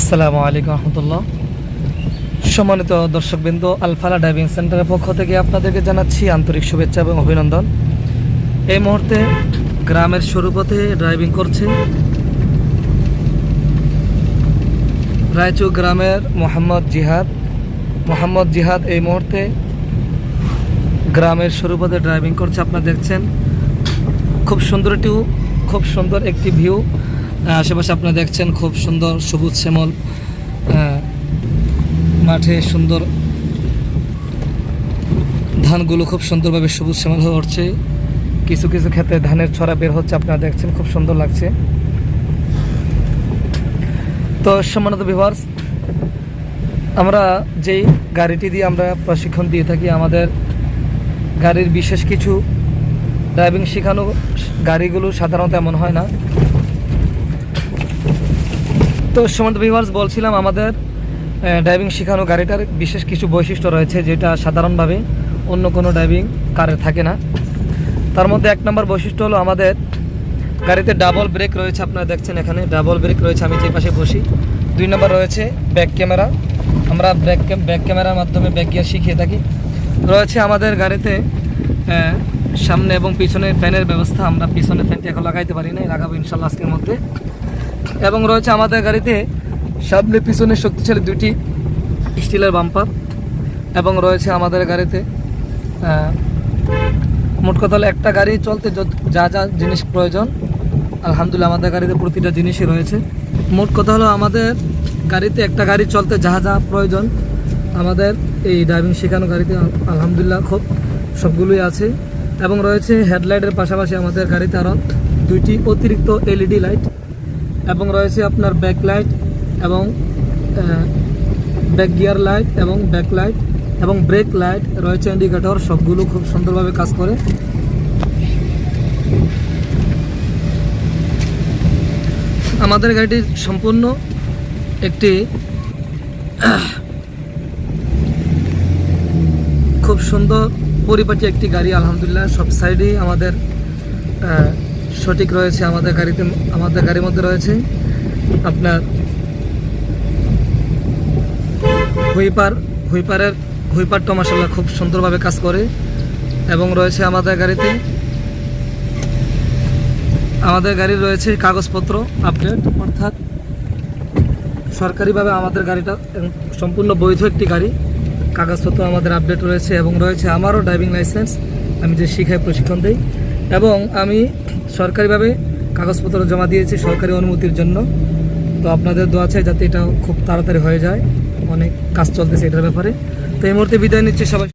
আসসালামু আলাইকুম রহমতুল্লাহ। সম্মানিত দর্শকবৃন্দ, আলফালা ড্রাইভিং সেন্টারের পক্ষ থেকে আপনাদেরকে জানাচ্ছি আন্তরিক শুভেচ্ছা এবং অভিনন্দন। এই মুহূর্তে গ্রামের সরুপথে ড্রাইভিং করছে রায়চুক গ্রামের মোহাম্মদ জিহাদ। মোহাম্মদ জিহাদ, এই মুহূর্তে গ্রামের সরুপথে ড্রাইভিং করছে। আপনারা দেখছেন, খুব সুন্দর একটি খুব সুন্দর একটি ভিউ আশেপাশে আপনারা দেখছেন খুব সুন্দর সবুজ শ্যামল মাঠে সুন্দর ধানগুলো খুব সুন্দরভাবে সবুজ শ্যামল হয়ে উঠছে। কিছু কিছু ক্ষেত্রে ধানের ছড়া বের হচ্ছে, আপনারা দেখছেন খুব সুন্দর লাগছে। তো সম্মানিত বিভার্স আমরা যেই গাড়িটি দিয়ে আমরা প্রশিক্ষণ দিয়ে থাকি, আমাদের গাড়ির বিশেষ কিছু ড্রাইভিং শেখানো গাড়িগুলো সাধারণত এমন হয় না। তো সমান্ত ভিভার্স বলছিলাম, আমাদের ড্রাইভিং শেখানো গাড়িটার বিশেষ কিছু বৈশিষ্ট্য রয়েছে যেটা সাধারণভাবে অন্য কোনো ড্রাইভিং কারে থাকে না। তার মধ্যে এক নম্বর বৈশিষ্ট্য হলো আমাদের গাড়িতে ডাবল ব্রেক রয়েছে, আপনারা দেখছেন এখানে ডাবল ব্রেক রয়েছে, আমি যে পাশে বসি। দুই নম্বর রয়েছে ব্যাক ক্যামেরা আমরা ব্যাক ব্যাক ক্যামেরার মাধ্যমে ব্যাক গিয়ার শিখিয়ে থাকি। রয়েছে আমাদের গাড়িতে সামনে এবং পিছনে ফ্যানের ব্যবস্থা, আমরা পিছনে ফ্যানটি এখন লাগাইতে পারি না লাগাবো ইনশাল্লাহ আজকের মধ্যে। এবং রয়েছে আমাদের গাড়িতে সামনে পিছনে শক্তিশালী দুটি স্টিলের বাম্পার এবং রয়েছে আমাদের গাড়িতে মোট কথা হলো একটা গাড়ি চলতে যা যা জিনিস প্রয়োজন, আলহামদুলিল্লাহ আমাদের গাড়িতে প্রতিটা জিনিসই রয়েছে। মোট কথা হলো আমাদের গাড়িতে একটা গাড়ি চলতে যা যা প্রয়োজন, আমাদের এই ড্রাইভিং শেখানো গাড়িতে আল- আলহামদুলিল্লাহ খুব সবগুলোই আছে এবং রয়েছে হেডলাইটের পাশাপাশি আমাদের গাড়িতে আরও দুইটি অতিরিক্ত এলইডি লাইট এবং রয়েছে আপনার ব্যাক লাইট এবং ব্যাক গিয়ার লাইট এবং ব্যাক লাইট এবং ব্রেক লাইট রয়েছে ইন্ডিকেটর সবগুলো খুব সুন্দরভাবে কাজ করে। আমাদের গাড়িটি সম্পূর্ণ একটি, খুব সুন্দর পরিপাটি একটি গাড়ি, আলহামদুলিল্লাহ। সব সাইডেই আমাদের সঠিক রয়েছে, আমাদের গাড়িতে, আমাদের গাড়ির মধ্যে রয়েছে। আপনার হুইপার, হুইপারের হুইপারটা মাসাল্লাহ খুব সুন্দরভাবে কাজ করে এবং রয়েছে আমাদের গাড়িতে। আমাদের গাড়ির রয়েছে কাগজপত্র আপডেট, অর্থাৎ সরকারিভাবে আমাদের গাড়িটা সম্পূর্ণ বৈধ একটি গাড়ি। কাগজপত্র আমাদের আপডেট রয়েছে এবং রয়েছে আমারও ড্রাইভিং লাইসেন্স আমি যে শিখাই প্রশিক্ষণ দিই। এবং আমি সরকারিভাবে কাগজপত্র জমা দিয়েছি সরকারি অনুমতির জন্য। তো আপনাদের দোয়া চাই যাতে এটা খুব তাড়াতাড়ি হয়ে যায়। অনেক কাজ চলতেছে এটার ব্যাপারে। তো এই মুহূর্তে বিদায় নিচ্ছি সবাই।